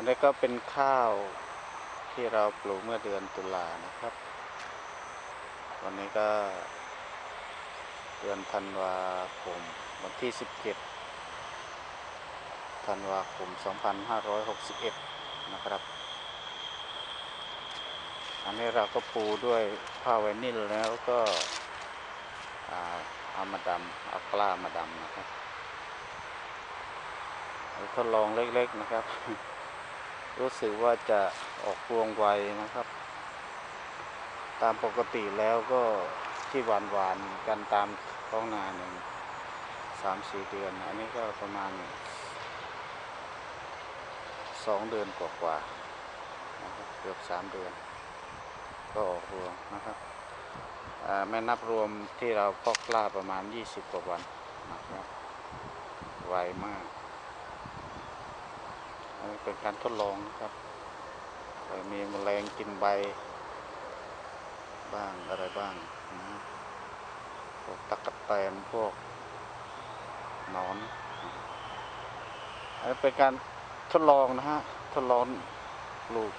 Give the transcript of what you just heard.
อันนี้ก็เป็นข้าวที่เราปลูกเมื่อเดือนตุลานะครับ วันนี้ก็เดือนธันวาคมวันที่ 17 ธันวาคม 2561 นะครับ อันนี้เราก็ปูด้วยผ้าไวนิลแล้วก็เอามาดำเอากล้ามาดำนะครับทดลองเล็กๆนะครับ รู้สึกว่าจะออกรวงไวนะครับ ตามปกติแล้วก็ที่หวานหวานกันตามท้องนาหนึ่งสามสี่เดือน อันนี้ก็ประมาณสองเดือนกว่าๆนะครับเกือบสามเดือน ก็ออกรวงนะครับอ่าไม่นับรวมที่เราพอกกล้าประมาณ 20 กว่าวันนะครับไวมาก เป็นการทดลองนะครับ มีแมลงกินใบ บ้างอะไรบ้างนะพวกตะกะแตนพวกนอนอันนี้เป็นการทดลองนะฮะ ทดลองปลูก